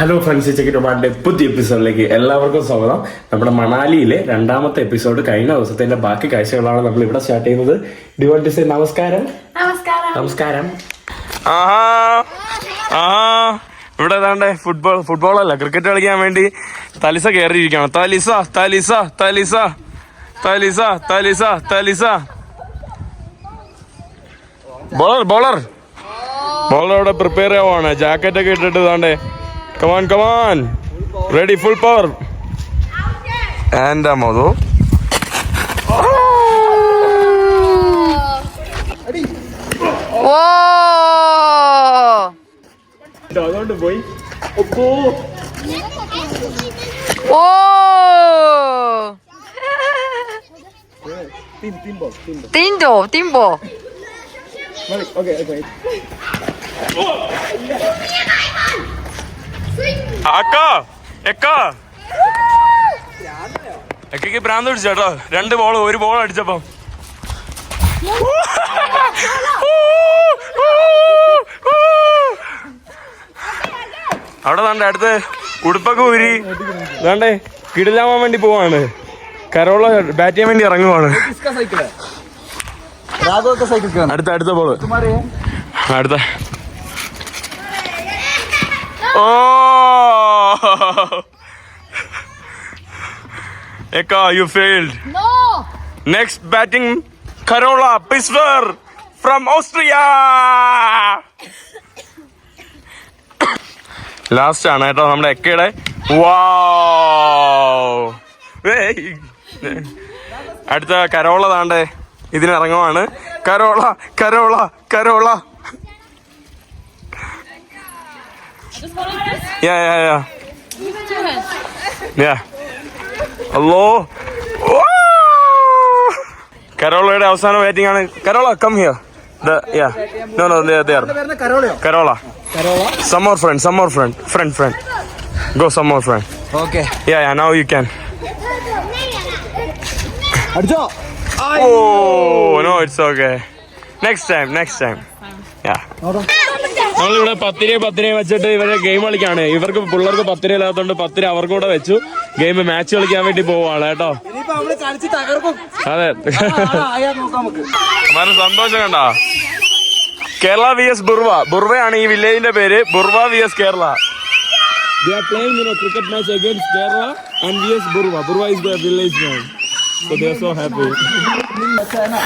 Hello friends ചെക്കിറ്റോമാരുടെ പുതിയ എപ്പിസോഡിലേക്ക് എല്ലാവർക്കും സ്വാഗതം. നമ്മുടെ മണാലിയിലെ രണ്ടാമത്തെ എപ്പിസോഡ് കഴിഞ്ഞ ദിവസത്തിന്റെ ബാക്കി കാഴ്ചകളാണ് നമ്മൾ ഇവിടെ സ്റ്റാർട്ട് ചെയ്യുന്നത്. ഡിവോൺ ഡിസൈൻ നമസ്കാരം. നമസ്കാരം. ഇവിടെ ഏതാണ്ട് ഫുട്ബോൾ ഫുട്ബോൾ അല്ല ക്രിക്കറ്റ് കളിക്കാൻ വേണ്ടി തലിസ കയറിയിരിക്കുകയാണ്. തലിസ തലിസ തലിസ തലിസ തലിസ തലിസ. ബോളർ ബോളർ ബോളർ അവിടെ പ്രിപ്പയർ ആവുകയാണ് ജാക്കറ്റ് ഒക്കെ ഇട്ടിട്ട് ഇതാണ്ടേ come on come on ready full power Madhu ഓ അതുകൊണ്ട് പോയി ഓ തിണ്ടോ തിമ്പോ അക്ക എക്ക. എക്കയ്ക്ക് ഭ്രാന്ത് പിടിച്ചേട്ടോ രണ്ട് ബോൾ ഒരു ബോൾ അടിച്ചപ്പം. അവിടെ തണ്ട അടുത്ത് ഉടുപ്പൊക്കെ ഊരി. വേണ്ടേ കിടിലാവാൻ വേണ്ടി പോവാണ്. കരോള ബാറ്റ് ചെയ്യാൻ വേണ്ടി ഇറങ്ങുവാണ്. അടുത്ത അടുത്ത ബോൾ അടുത്ത. ഓ. എക്ക യു ഫെയിൽഡ് നെക്സ്റ്റ് ബാറ്റിംഗ് കരോള പിസ്വർ ഫ്രം ഓസ്ട്രിയ ലാസ്റ്റ് ആണ് കേട്ടോ നമ്മുടെ എക്കയുടെ. അടുത്ത കരോള താണ്ടേ ഇതിനിറങ്ങുവാണ് കരോള കരോള കരോള. യാ യാ യാ യാ അല്ലോ കരോളയുടെ അവസാന ബാറ്റിംഗ് ആണ് Carola come here yeah no no there Carola some more front some more front front front go some more front okay yeah yeah now you can അടിച്ചോ oh no it's okay next time next time yeah നമ്മളിവിടെ പത്തിരി പത്തിരി വെച്ചിട്ട് ഇവരെ game കളിക്കാണ്. ഇവർക്ക് പിള്ളേർക്ക് പത്തിരി ഇല്ലാത്തതുകൊണ്ട് പത്തിരി അവർക്കും കൂടെ വെച്ചു. ഗെയിം മാച്ച് കളിക്കാൻ വേണ്ടി പോവാണ് കേട്ടോ. അതെ. സന്തോഷം കണ്ട കേരള വി എസ് ബുർവ. ബുർവയാണ് ഈ വില്ലേജിന്റെ പേര്. Burva V S Kerala. They are playing in a cricket match against Kerala and VS Burwa. Burwa is the village name.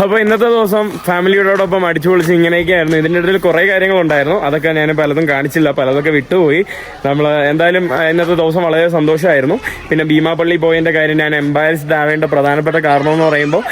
അപ്പൊ ഇന്നത്തെ ദിവസം ഫാമിലിയോടൊപ്പം അടിച്ചു പൊളിച്ച് ഇങ്ങനെയൊക്കെ ആയിരുന്നു ഇതിന്റെ ഇടയിൽ കുറെ കാര്യങ്ങൾ ഉണ്ടായിരുന്നു അതൊക്കെ ഞാൻ പലതും കാണിച്ചില്ല. പലതൊക്കെ വിട്ടുപോയി. നമ്മൾ എന്തായാലും ഇന്നത്തെ ദിവസം വളരെ സന്തോഷമായിരുന്നു. പിന്നെ ഭീമാപള്ളി പോയതിന്റെ കാര്യം ഞാൻ എംബാരസ്ഡ് ആവേണ്ട പ്രധാനപ്പെട്ട കാരണം എന്ന് പറയുമ്പോൾ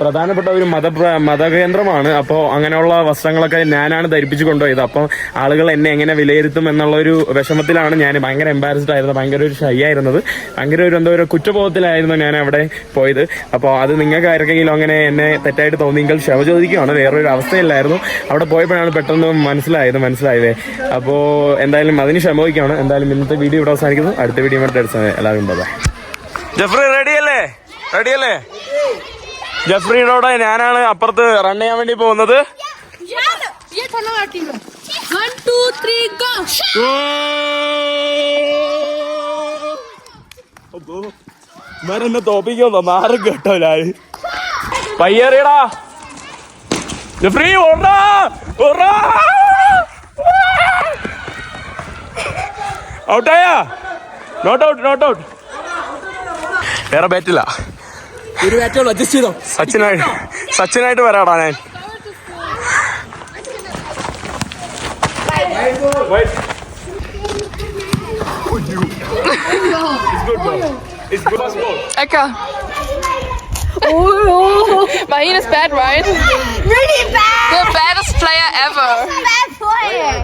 പ്രധാനപ്പെട്ട ഒരു മത മതകേന്ദ്രമാണ്. അപ്പോൾ അങ്ങനെയുള്ള വസ്ത്രങ്ങളൊക്കെ ഞാനാണ് ധരിപ്പിച്ചു കൊണ്ടുപോയത് അപ്പോൾ ആളുകൾ എന്നെ എങ്ങനെ വിലയിരുത്തും എന്നുള്ള ഒരു വിഷമത്തിലാണ് ഞാൻ ഭയങ്കര എംബാരസ്ഡ് ആയിരുന്നത്. ഭയങ്കര ഒരു ഷൈ ആയിരുന്നത് ഭയങ്കര ഒരു എന്തോ ഒരു കുറ്റബോധത്തിലായിരുന്നു ഞാൻ അവിടെ പോയത്. അപ്പോൾ അത് നിങ്ങൾക്ക് ആർക്കെങ്കിലും അങ്ങനെ എന്നെ തെറ്റായിട്ട് തോന്നിയെങ്കിൽ ക്ഷമ ചോദിക്കുകയാണ് വേറൊരു അവസ്ഥയില്ലായിരുന്നു. അവിടെ പോയപ്പോഴാണ് പെട്ടെന്ന് മനസ്സിലായത് മനസ്സിലായത്. അപ്പോൾ എന്തായാലും അതിന് ക്ഷമിക്കുകയാണ് എന്തായാലും ഇന്നത്തെ വീഡിയോ ഇവിടെ അവസാനിക്കുന്നു. അടുത്ത വീഡിയോ ഇവിടെ അടുത്ത എല്ലാവരും ബൈ ജഫ്രി റെഡിയല്ലേ? റെഡിയല്ലേ? ജഫ്രിയുടെ ഞാനാണ് അപ്പുറത്ത് റൺ ചെയ്യാൻ വേണ്ടി പോകുന്നത്. One, two, three, go! Go! Oh, go. എന്നെ തോപ്പിക്കോ നാറ് കേട്ടോ ഞാൻ പയ്യേറിയടാ. ജഫ്രി ഓടാ ഓടാ. ഔട്ടായാ. നോട്ട് ഔട്ട് നോട്ട് ഔട്ട് വേറെ ബാറ്റില്ല ഒരു ബാറ്റുള്ളൂ അഡ്ജസ്റ്റ് ചെയ്തോ? സച്ചിനായിട്ട് സച്ചിനായിട്ട് വരാടാ ഞാൻ. Eka. Oh, Maheen is bad, right? Really bad. The baddest player ever. Bad player.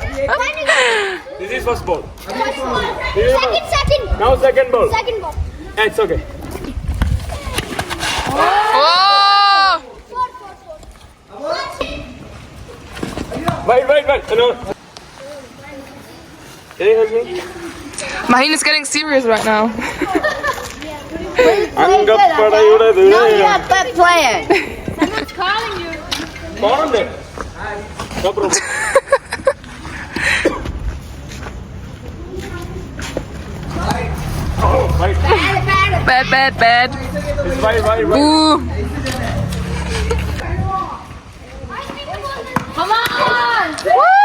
This is first ball. second, second, Now second ball. second ball. Yeah, it's okay. Oh, Wait, wait, wait. No. Can you help me? Maheen is getting serious right now. அங்கப்படையுடது No, you're not back playing. Someone's calling you. போறேன் அப்புறம் Bad, bad, bad. Ooh. Come on! Woo!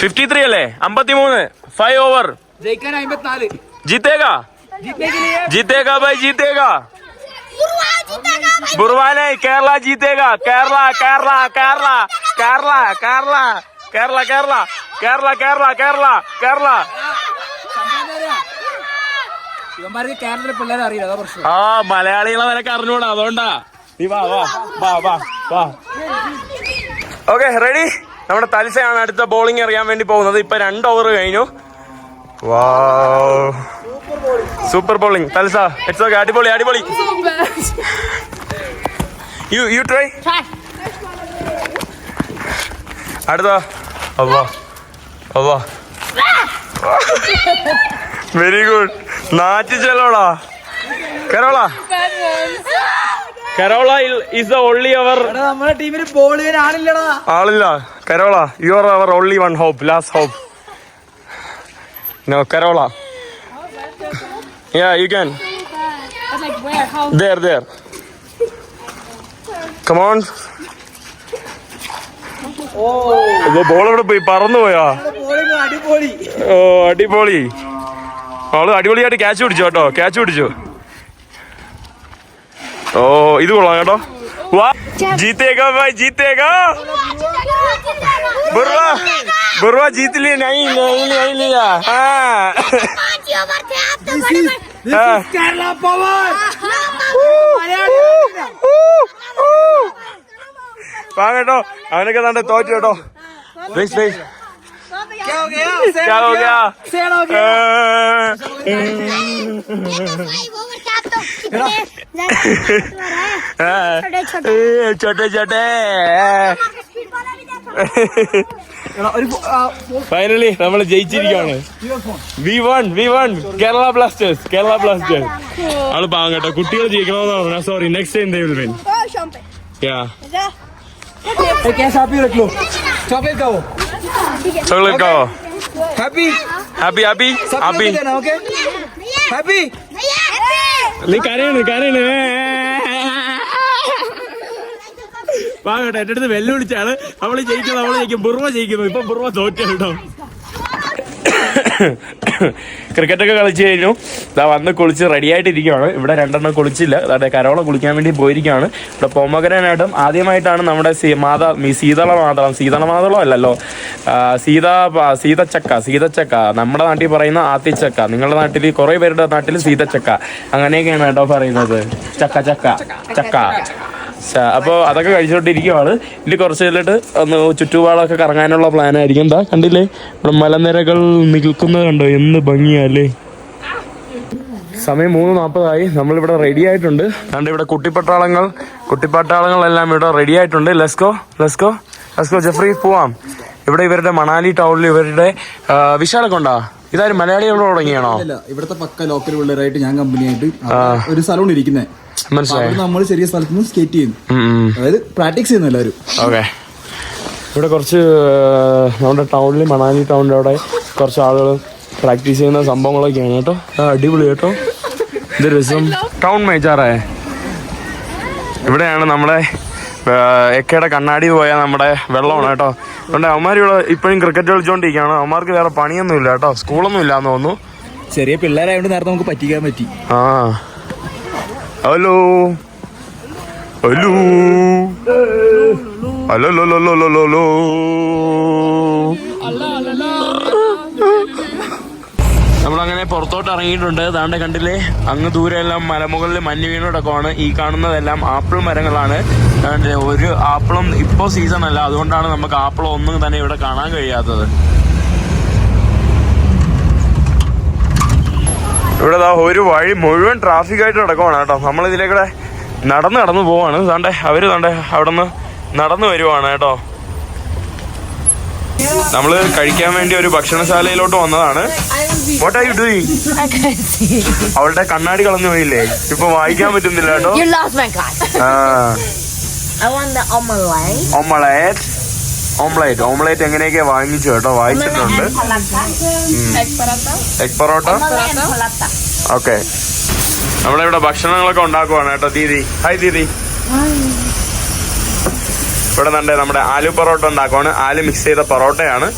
Fifty three അല്ലേ അമ്പത്തി മൂന്ന് five over ജീത്തേഗാ ജീത്തേഗാ ബൈ ജീത്തേഗാ ബുർവാനെ കേരള ജീത്തേഗാ കേരള കേരള കേരള കേരള കേരള കേരള കേരള കേരള കേരള കേരള കേരള ആ മലയാളികളെ നിനക്ക് അറിഞ്ഞൂടാ അതുകൊണ്ടാ നീ വാ വാ വാ വാ ഓക്കെ റെഡി നമ്മുടെ തലിസയാണ് അടുത്ത ബോളിംഗ് എറിയാൻ വേണ്ടി പോകുന്നത്. ഇപ്പൊ രണ്ട് ഓവർ കഴിഞ്ഞു. സൂപ്പർ ബോളിംഗ് തൽസ ഇറ്റ്സ് ഓക്കെ അടിപൊളി അടിപൊളി. യു യു ട്രൈ അടുത്തോ അവാ അവാ very good നാറ്റിച്ചല്ലോടാ. Kerala. Carola is the only അവർ എടാ നമ്മുടെ ടീമിൽ ബോൾ ആളില്ലടാ. ആളില്ല. Carola you are our only one hope last hope no Carola. Yeah you can there there. Come on. Ball എവിടെ പോയി? പറന്നു പോയാ? അടിപൊളി. ഓ അടിപൊളി. അവൾ അടിപൊളിയായിട്ട് ക്യാച്ച് പിടിച്ചു കേട്ടോ. ക്യാച്ച് പിടിച്ചു. ഓ ഇത് കൊള്ളാം കേട്ടോ വാ ജീത്തേഗാ ഭായ് ജീത്തേഗാ बुरवा बुरवा जीत लिए नहीं नहीं नहीं लिया हाँ हाँ। കേരള പവർ വാ കേട്ടോ അവനൊക്കെ തന്റെ തോറ്റു കേട്ടോ Please, please. क्या हो गया हाँ। छोटे ए, छोटे छोटे ഒരു ഫൈനലി നമ്മൾ ജയിച്ചിരിക്കുകയാണ് we won we won Kerala Blasters Kerala Blasters ആള് പാവം കേട്ടോ കുട്ടികൾ ജയിക്കണമെന്ന് പറഞ്ഞാ sorry next time they will win yeah कैसा हैप्पी रख लो चॉकलेट खाओ ചോക്ലേറ്റ് കാവോ हैप्पी ഹാപ്പി ഹാപ്പി सब ഹാപ്പി നീ കരയാണ് കരയാണ്. പാകട്ടെ എന്റെ അടുത്ത് വെല്ലുവിളിച്ചാണ്. അവൾ ജയിക്കുന്നത് അവൾ ജയിക്കും. ബുർവ ജയിക്കുന്നു. ഇപ്പൊ ബുർവ തോറ്റ കേട്ടോ. ക്രിക്കറ്റ് ഒക്കെ കളിച്ചു കഴിഞ്ഞു. ഇതാ വന്ന് കുളിച്ച് റെഡി ആയിട്ടിരിക്കുകയാണ് ഇവിടെ രണ്ടെണ്ണം കുളിച്ചില്ല. അതായത് കരോള കുളിക്കാൻ വേണ്ടി പോയിരിക്കുകയാണ് ഇവിടെ പൊമ്മകരനായിട്ടും ആദ്യമായിട്ടാണ് നമ്മുടെ സീ- മാതാ മീ സീതള മാതളം. സീതള മാതളം അല്ലല്ലോ. സീത സീതച്ചക്ക സീതച്ചക്ക. നമ്മുടെ നാട്ടിൽ പറയുന്ന ആത്തിച്ചക്ക. നിങ്ങളുടെ നാട്ടിൽ കുറേ പേരുടെ നാട്ടിൽ സീതച്ചക്ക. അങ്ങനെയൊക്കെയാണ് കേട്ടോ പറയുന്നത്. ചക്ക. ചക്ക. ചക്ക. ശ- അപ്പൊ അതൊക്കെ കഴിച്ചോണ്ടിരിക്കുവാണ്. ഇനി കുറച്ച് കഴിഞ്ഞിട്ട് ഒന്ന് ചുറ്റുപാടൊക്കെ കറങ്ങാനുള്ള പ്ലാൻ ആയിരിക്കും. എന്താ കണ്ടില്ലേ? ഇവിടെ മലനിരകൾ നിൽക്കുന്നത് കണ്ടോ? എന്ന് ഭംഗിയല്ലേ? സമയം മൂന്ന് നാൽപ്പതായി. നമ്മളിവിടെ റെഡി ആയിട്ടുണ്ട്. കണ്ട് ഇവിടെ കുട്ടിപ്പട്ടാളങ്ങൾ എല്ലാം ഇവിടെ റെഡി ആയിട്ടുണ്ട്. ലെസ്കോ ലെസ്കോ ലെസ്കോ ജെഫ്രി പോവാം. ഇവിടെ ഇവരുടെ മണാലി ടൗണിൽ ഇവരുടെ വിശാലൊക്കെ ഉണ്ടോ? ഇതാരും മലയാളികളോട് തുടങ്ങിയാണോ? ഇവിടുത്തെ പക്ക ലോക്കൽ പിള്ളേരായിട്ട് ഞാൻ കമ്പനിയായിട്ട് ഒരു സ്ഥലമാണ് ഇരിക്കുന്നത് മനസ്സിലായി. നമ്മൾ ചെറിയ സ്ഥലത്ത് നിന്ന് സ്കേറ്റ് ചെയ്യുന്നു അതായത് പ്രാക്ടീസ് ചെയ്യുന്നു എല്ലാവരും. ഓക്കെ. ഇവിടെ കുറച്ച് നമ്മുടെ ടൗണിൽ മണാലി ടൗണിന്റെ അവിടെ കുറച്ച് ആളുകൾ പ്രാക്ടീസ് ചെയ്യുന്ന സംഭവങ്ങളൊക്കെയാണ് കേട്ടോ. അടിപൊളി കേട്ടോ. ഇത് രസം. ടൗൺ മേജാറേ ഇവിടെയാണ് നമ്മുടെ എക്കയുടെ കണ്ണാടി പോയ നമ്മുടെ വെള്ളമാണ് കേട്ടോ. അതുകൊണ്ട് അവന്മാർ ഇവിടെ ഇപ്പോഴും ക്രിക്കറ്റ് കളിച്ചുകൊണ്ടിരിക്കുകയാണ് അവന്മാർക്ക് വേറെ പണിയൊന്നും ഇല്ല കേട്ടോ സ്കൂളൊന്നും ഇല്ലാന്ന് തോന്നുന്നു. ചെറിയ പിള്ളേരായതുകൊണ്ട് നേരത്തെ നമുക്ക് പറ്റിക്കാൻ പറ്റി. ആ. Hello Hallo. Hallo. Hallo. Hallo. Hallo. ലോ നമ്മളങ്ങനെ പുറത്തോട്ട് ഇറങ്ങിയിട്ടുണ്ട് താണ്ടെ കണ്ടില്ലേ അങ്ങ് ദൂരെ എല്ലാം മലമുകളിൽ മഞ്ഞ് വീണോടൊക്കെയാണ് ഈ കാണുന്നതെല്ലാം ആപ്പിൾ മരങ്ങളാണ് ഒരു ആപ്പിളും ഇപ്പോൾ സീസൺ അല്ല അതുകൊണ്ടാണ് നമുക്ക് ആപ്പിൾ ഒന്നും തന്നെ ഇവിടെ കാണാൻ കഴിയാത്തത് ഇവിടെ ഒരു വഴി മുഴുവൻ ട്രാഫിക് ആയിട്ട് കിടക്കുവാണ് കേട്ടോ. നമ്മൾ ഇതിലേക്കൂടെ നടന്ന് നടന്ന് പോവാണ്. താണ്ടെ അവർ താണ്ടെ അവിടെ നിന്ന് നടന്ന് വരുവാണ് കേട്ടോ. നമ്മൾ കഴിക്കാൻ വേണ്ടി ഒരു ഭക്ഷണശാലയിലോട്ട് വന്നതാണ്. വാട്ട് ആർ യു ഡൂയിങ് അവളുടെ കണ്ണാടി കളഞ്ഞു പോയില്ലേ? ഇപ്പൊ വായിക്കാൻ പറ്റുന്നില്ല കേട്ടോ. You ഓംലേറ്റ് ഓംലേറ്റ് എങ്ങനെയൊക്കെ വാങ്ങിച്ചു കേട്ടോ? വായിച്ചിട്ടുണ്ട്. എഗ് പൊറോട്ട? ഓക്കെ. നമ്മളിവിടെ ഭക്ഷണങ്ങളൊക്കെ ഉണ്ടാക്കുവാണ് കേട്ടോ ദീദി. ഹായ് ദീദി. ഇവിടെ നണ്ടേ നമ്മുടെ ആലു പൊറോട്ട ഉണ്ടാക്കുവാണ്. ആലു മിക്സ് ചെയ്ത പൊറോട്ടയാണ്.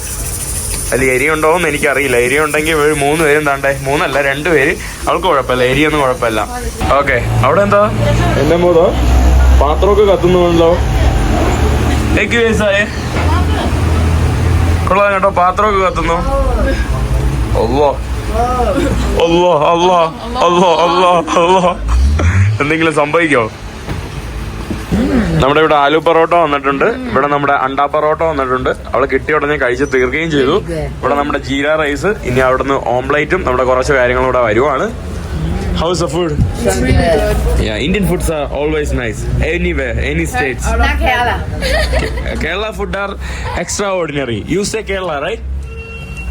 അതിൽ എരി ഉണ്ടോ എന്ന് എനിക്കറിയില്ല. എരി ഉണ്ടെങ്കിൽ ഒരു മൂന്ന് പേരും താണ്ടേ. മൂന്നല്ല രണ്ട് പേര്. അവൾക്ക് കുഴപ്പമില്ല. എരിയൊന്നും കുഴപ്പമില്ല. ഓക്കെ. അവിടെ എന്താ? എന്റെ മൂതോ? പാത്രമൊക്കെ കത്തുന്നുണ്ടല്ലോ. എഗ് വയസ്സായേ കൊള്ളാൻ കേട്ടോ. പാത്രമൊക്കെ കത്തുന്നു. എന്തെങ്കിലും സംഭവിക്കോ? നമ്മുടെ ഇവിടെ ആലു പൊറോട്ട വന്നിട്ടുണ്ട്. ഇവിടെ നമ്മുടെ അണ്ടാ പൊറോട്ട വന്നിട്ടുണ്ട്. അവൾ കിട്ടിയ ഉടനെ കഴിച്ച് തീർക്കുകയും ചെയ്തു. ഇവിടെ നമ്മുടെ ജീര റൈസ് ഇനി അവിടുന്ന് ഓംപ്ലേറ്റും നമ്മുടെ കുറച്ച് കാര്യങ്ങളും ഇവിടെ വരുവാണ്. How's the food? It's really good. Yeah, Indian foods are always nice. Anywhere, any states. Not Kerala. Kerala food are extraordinary. You say Kerala, right?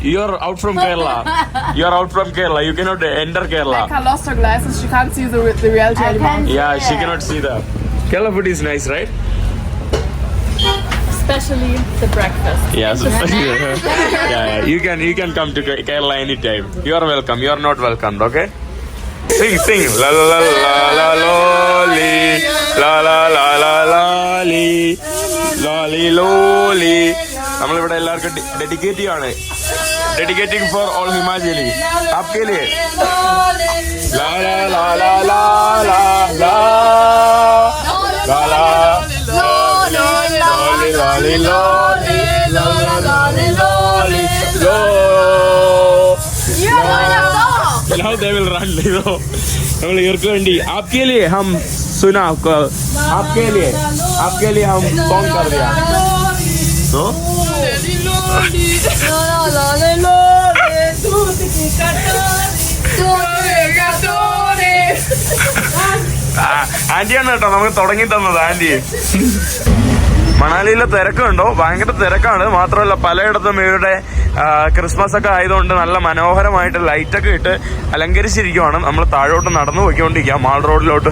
You're out from Kerala. You're out from Kerala. You cannot enter Kerala. Becca lost her glasses. She can't see the, the reality anymore. Yeah, she cannot see that. Kerala food is nice, right? Especially the breakfast. Yeah, so- yeah, yeah. You can you can come to Kerala anytime. You are welcome. You are not welcome. Okay. Sing, sing. La la la la la lolly. La la la la lolly. Lolly lolly. നമ്മളിവിടെ എല്ലാവർക്കും ഡെഡിക്കേറ്റീവ് ആണ് dedicating for all Himachali ആപ്കെ ലിയേ ലാ ലാ they will run you know നമ്മൾ ഇവർക്ക് വേണ്ടി ആപ്കെ ലിയെ ഹം സുനാ ആപ്കെ ലിയെ ആപ്കെ ലിയെ ഹം സോങ് കർ ദിയ സോ ആന്റിയാണ് കേട്ടോ നമുക്ക് തുടങ്ങി തന്നത് ആന്റി. മണാലിയിലെ തിരക്കുണ്ടോ? ഭയങ്കര തിരക്കാണ്. മാത്രമല്ല പലയിടത്തും ഇവരുടെ ക്രിസ്മസ് ഒക്കെ ആയതുകൊണ്ട് നല്ല മനോഹരമായിട്ട് ലൈറ്റൊക്കെ ഇട്ട് അലങ്കരിച്ചിരിക്കുവാണ്. നമ്മൾ താഴോട്ട് നടന്നു പോയിക്കൊണ്ടിരിക്കുക മാൾ റോഡിലോട്ട്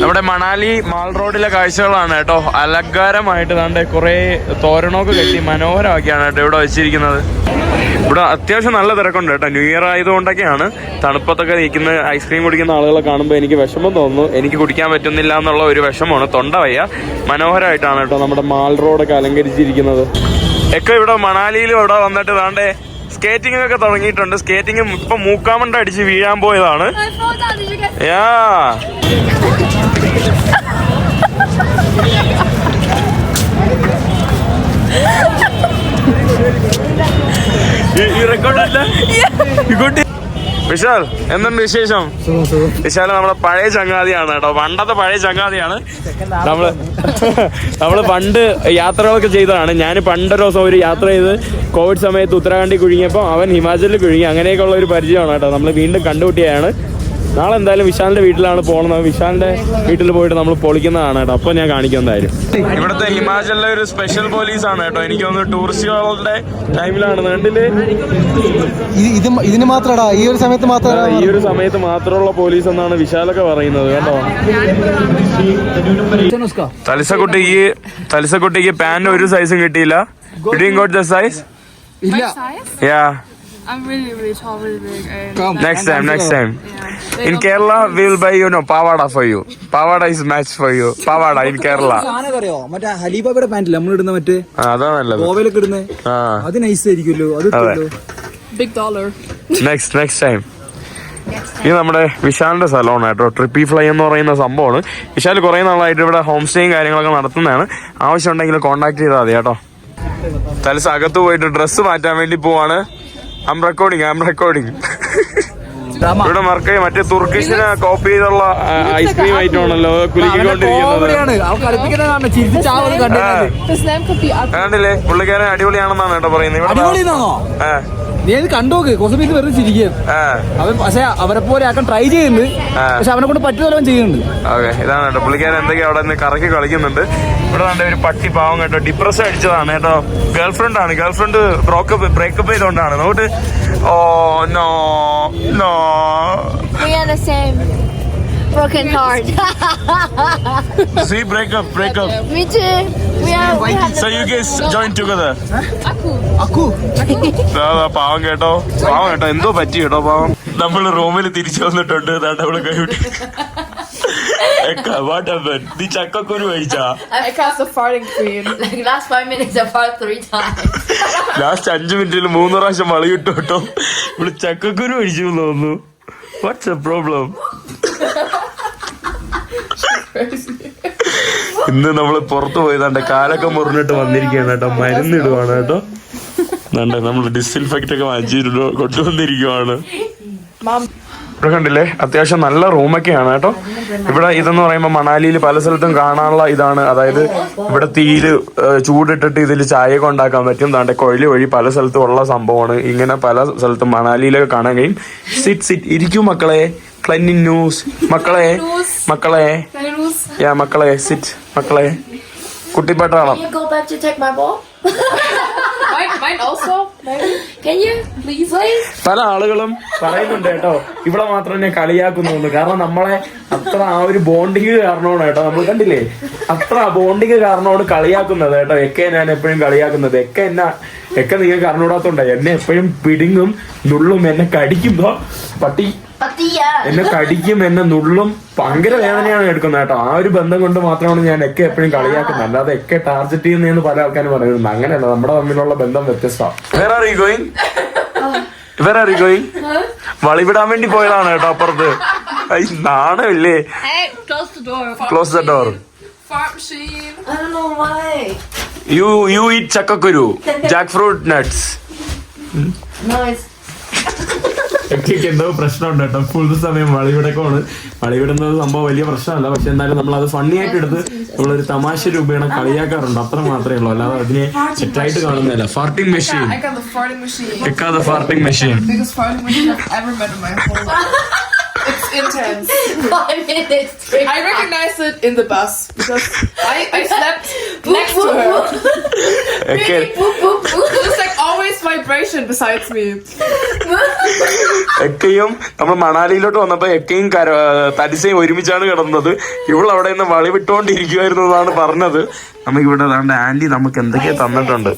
നമ്മുടെ മണാലി മാൾ റോഡിലെ കാഴ്ചകളാണ് കേട്ടോ. അലങ്കാരമായിട്ട് ദാണ്ടെ കുറേ തോരണമൊക്കെ കെട്ടി മനോഹരമാക്കിയാണ് കേട്ടോ ഇവിടെ വെച്ചിരിക്കുന്നത്. ഇവിടെ അത്യാവശ്യം നല്ല തിരക്കുണ്ട് കേട്ടോ. ന്യൂ ഇയർ ആയതുകൊണ്ടൊക്കെയാണ് തണുപ്പത്തൊക്കെ നിൽക്കുന്ന ഐസ്ക്രീം കുടിക്കുന്ന ആളുകളെ കാണുമ്പോൾ എനിക്ക് വിഷമം തോന്നുന്നു. എനിക്ക് കുടിക്കാൻ പറ്റുന്നില്ല എന്നുള്ള ഒരു വിഷമമാണ്. തൊണ്ട വയ്യ. മനോഹരമായിട്ടാണ് കേട്ടോ നമ്മുടെ മാൾ റോഡൊക്കെ അലങ്കരിച്ചിരിക്കുന്നത്. ഒക്കെ ഇവിടെ മണാലിയിലും ഇവിടെ വന്നിട്ട് താണ്ടെ സ്കേറ്റിംഗ് ഒക്കെ തുടങ്ങിയിട്ടുണ്ട്. സ്കേറ്റിംഗ് ഇപ്പൊ മൂക്കാമണ്ട അടിച്ച് വീഴാൻ പോയതാണ്. യാ. ഈ റെക്കോർഡല്ല ഇങ്ങോട്ട് വിശാൽ എന്തുണ്ട് വിശേഷം? വിശാൽ നമ്മളെ പഴയ ചങ്ങാതിയാണ് കേട്ടോ. പണ്ടത്തെ പഴയ ചങ്ങാതിയാണ്. നമ്മൾ നമ്മൾ പണ്ട് യാത്രകളൊക്കെ ചെയ്തതാണ്. ഞാൻ പണ്ടൊരു ദിവസം ഒരു യാത്ര ചെയ്ത് കോവിഡ് സമയത്ത് ഉത്തരാഖണ്ഡിൽ കുഴുങ്ങിയപ്പോൾ അവൻ ഹിമാചലിൽ കുഴുങ്ങി. അങ്ങനെയൊക്കെ ഉള്ള ഒരു പരിചയമാണ് കേട്ടോ. നമ്മൾ വീണ്ടും കണ്ടുമുട്ടിയാണ് നാളെ എന്തായാലും വിശാലിന്റെ വീട്ടിലാണ് പോകുന്നത് വിശാലിന്റെ വീട്ടിൽ പോയിട്ട് നമ്മൾ പൊളിക്കുന്നതാണ് കേട്ടോ. അപ്പൊ ഞാൻ കാണിക്കും എന്തായാലും. ഇവിടുത്തെ ഹിമാചലിലെ ഒരു സ്പെഷ്യൽ പോലീസ് ആണ് കേട്ടോ. എനിക്ക് തോന്നുന്നു ടൂറിസ്റ്റുകളുടെ ടൈമിലാണ് കണ്ടില്ലേ? ഇത് ഇതിന് മാത്രടാ. ഈ ഒരു സമയത്ത് മാത്രം ഈ ഒരു സമയത്ത് മാത്രമുള്ള പോലീസ് എന്നാണ് വിശാലൊക്കെ പറയുന്നത് കേട്ടോ. തലിസക്കുട്ടിക്ക് തലിസക്കുട്ടിക്ക് പാന്റ് ഒരു സൈസും കിട്ടിയില്ല. ഗോട്ട് ദ സൈസ് ഇല്ല. Yeah I'm really, really tall, really big. And next time next time yeah. In Kerala will buy you know pavada for you pavada is match for you pavada in Kerala സാധനം അറിയോ? മറ്റേ ഹലീബയുടെ പാന്റില്ല നമ്മൾ ഇടുന്ന മറ്റേ ആ അതാ നല്ലത്. ഗോവയിലൊക്കെ ഇടുന്നേ. ആ. അത് നൈസ് ആയിരിക്കുമല്ലോ. അത് ഇട്ടുമല്ലോ. Big dollar. Next next time ഇത് നമ്മുടെ വിശാലിന്റെ സ്ഥലമാണ് കേട്ടോ ട്രിപ്പി ഫ്ലൈ എന്ന് പറയുന്ന സംഭവമാണ്. വിശാൽ കുറേ നാളായിട്ട് ഇവിടെ ഹോം സ്റ്റേയും കാര്യങ്ങളൊക്കെ നടത്തുന്നതാണ്. ആവശ്യമുണ്ടെങ്കിൽ കോൺടാക്ട് ചെയ്താൽ മതി കേട്ടോ. തലസ് അകത്ത് പോയിട്ട് ഡ്രസ്സ് മാറ്റാൻ വേണ്ടി പോവാണ്. I'm recording, I'm recording. ഇവിടെ മറക്കേ മറ്റേ തുർക്കിഷിനെ കോപ്പി ചെയ്തുള്ള ഐസ്ക്രീം ഐറ്റം ആണല്ലോ കുലുക്കിക്കൊണ്ടിരിക്കുന്നത് കണ്ടില്ലേ? പുള്ളിക്കാരൻ അടിപൊളിയാണെന്നാണ് കേട്ടോ പറയുന്നത്. ഇവിടെ അടിപൊളിയാണോ? നീ അത് കണ്ടോക്ക് കുറച്ച് വെറുതെ ചിരിക്കും. ആ. അവൻ പക്ഷെ അവരെ പോലെ ആക്കാൻ ട്രൈ ചെയ്യുന്നുണ്ട്. പക്ഷെ അവനെ കൊണ്ട് പറ്റുന്ന അവൻ ചെയ്യുന്നുണ്ട്. ഓക്കെ ഇതാണ് കേട്ടോ. പുള്ളിക്കാരൻ എന്തൊക്കെയാ അവിടെ നിന്ന് കറക്കി കളിക്കുന്നുണ്ട്. ഇവിടെ കണ്ട ഒരു പട്ടി പാവം കേട്ടോ. ഡിപ്രസ് അടിച്ചതാണ് കേട്ടോ. ഗേൾ ഫ്രണ്ട് ആണ്. Girl friend breakup breakup ചെയ്തോണ്ടാണ് not oh no no. We are the same. Broken heart. See breakup breakup Me too. We are. We have. So you guys join together Aku. Akku പാവം കേട്ടോ പാവം കേട്ടോ എന്തോ പറ്റി കേട്ടോ പാവം നമ്മൾ റൂമിൽ തിരിച്ചു വന്നിട്ടുണ്ട് ദാണ്ട് അവൾ കൈവിട്ടി വാട്ട് ഹപ്പൻ നീ ചക്കക്കുരു കഴിച്ചാ Eka cast a farting queen. Like last five minutes, I fart three times. Last അഞ്ചു മിനിറ്റിൽ മൂന്ന് പ്രാവശ്യം വളയിട്ടു കേട്ടോ ഇവിടെ ചക്കക്കുരു കഴിച്ചു എന്ന് തോന്നുന്നു. വാട്ട്സ് എ പ്രോബ്ലം ഇന്ന് നമ്മൾ പുറത്തു പോയതാണ്ട് കാലൊക്കെ മുറിഞ്ഞിട്ട് വന്നിരിക്കുകയാണ് കേട്ടോ. മരുന്നിടുവാണ് കേട്ടോ. നമ്മൾ ഡിസ്ഇൻഫെക്ട് ഒക്കെ വാങ്ങിച്ചിട്ട് കൊണ്ടുവന്നിരിക്കുവാണ്. ഇവിടെ കണ്ടില്ലേ? അത്യാവശ്യം നല്ല റൂമൊക്കെയാണ് കേട്ടോ. ഇവിടെ ഇതെന്ന് പറയുമ്പോൾ മണാലിയിൽ പല സ്ഥലത്തും കാണാനുള്ള ഇതാണ്. അതായത് ഇവിടെ തീര് ചൂടിട്ടിട്ട് ഇതിൽ ചായ ഉണ്ടാക്കാൻ പറ്റും. താണ്ടെ കൊഴിൽ വഴി പല സ്ഥലത്തും ഉള്ള സംഭവമാണ്. ഇങ്ങനെ പല സ്ഥലത്തും മണാലിയിലൊക്കെ കാണാൻ കഴിയും. സിറ്റ് സിറ്റ് ഇരിക്കൂ മക്കളെ. ക്ലൈനിൻ ന്യൂസ് മക്കളെ. മക്കളെ. യാ മക്കളെ. സിറ്റ് മക്കളെ. കുട്ടിപ്പാട്ട് പല ആളുകളും പറയുന്നുണ്ട് കേട്ടോ ഇവിടെ മാത്രം എന്നെ കളിയാക്കുന്നുണ്ട് കാരണം നമ്മളെ അത്ര ആ ഒരു ബോണ്ടിങ് കാരണമാണ് കേട്ടോ. നമ്മൾ കണ്ടില്ലേ? അത്ര ബോണ്ടിങ് കാരണമാണ് കളിയാക്കുന്നത് കേട്ടോ. എക്കെ ഞാൻ എപ്പോഴും കളിയാക്കുന്നത്. എക്കെ എന്നെ എക്കെ നിങ്ങൾക്ക് അറിഞ്ഞൂടാത്തോണ്ടായി എന്നെ എപ്പോഴും പിടിങ്ങും നുള്ളും എന്നെ കടിക്കുമ്പോ പട്ടി. എന്നെ കടിക്കും എന്നെ നുള്ളും. ഭയങ്കര വേദനയാണ് എടുക്കുന്നത് കേട്ടോ. ആ ഒരു ബന്ധം കൊണ്ട് മാത്രമാണ് ഞാൻ ഒക്കെ എപ്പോഴും കളിയാക്കുന്നത്. അല്ലാതെ ഒക്കെ ടാർജറ്റ് ചെയ്യുന്നതെന്ന് പല ആൾക്കാരും പറയുന്നുണ്ട് അങ്ങനെയല്ല നമ്മുടെ തമ്മിലുള്ള ബന്ധം വ്യത്യസ്തമാണ്. Where are going where are going വളിവിടാൻ വേണ്ടി പോയതാണ് കേട്ടോ അപ്പുറത്ത്. നാണമില്ലേ? The close the door. You you eat ചക്കക്കുരു ജാക്ക് ഫ്രൂട്ട് നട്ട്സ് ഒക്കെയ്ക്ക് എന്തോ പ്രശ്നമുണ്ട് കേട്ടോ. ഫുൾ സമയം വളിവിടക്കമാണ് വളിവിടുന്നത് സംഭവം വലിയ പ്രശ്നമല്ല. പക്ഷെ എന്നാലും നമ്മൾ അത് ഫണ്ണി ആയിട്ട് എടുത്ത് നമ്മളൊരു തമാശ രൂപേണ കളിയാക്കാറുണ്ട്. അത്ര മാത്രമേ ഉള്ളൂ. അല്ലാതെ അതിനെ തെറ്റായിട്ട് കാണുന്നില്ല farting machine farting machine It's intense. five minutes. Three I recognized it in the bus because I, I slept boop, next boop, to her. ഒക്കെ There's like always vibration besides me. എക്കയും നമ്മൾ മണാലിയിലോട്ട് വന്നപ്പോ എക്കയും കര തരിസയും ഒരുമിച്ചാണ് കിടന്നത് ഇവിടെ അവിടെ നിന്ന് വളി വിട്ടുകൊണ്ടിരിക്കുമായിരുന്നു എന്നാണ് പറഞ്ഞത് നമുക്ക് ഇവിടെ ആന്റി നമുക്ക് എന്തൊക്കെയാ തന്നിട്ടുണ്ട്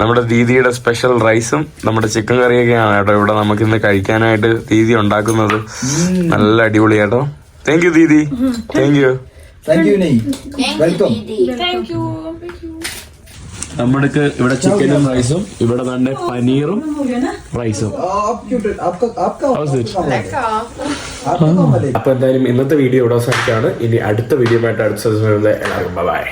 നമ്മുടെ ദീദിയുടെ സ്പെഷ്യൽ റൈസും നമ്മുടെ ചിക്കൻ കറിയൊക്കെയാണ് കേട്ടോ ഇവിടെ നമുക്ക് ഇന്ന് കഴിക്കാനായിട്ട് ദീദി ഉണ്ടാക്കുന്നത്. നല്ല അടിപൊളി കേട്ടോ. Thank you didi. Thank you welcome. നമ്മൾക്ക് ഇവിടെ ചിക്കനും റൈസും ഇവിടെ തന്നെ പനീറും റൈസും അപ്പൊ എന്തായാലും ഇന്നത്തെ വീഡിയോ ഇവിടെ അവസാനിക്കാണ് ഇനി അടുത്ത വീഡിയോ ആയിട്ട് അടുത്ത എല്ലാവർക്കും. ബൈ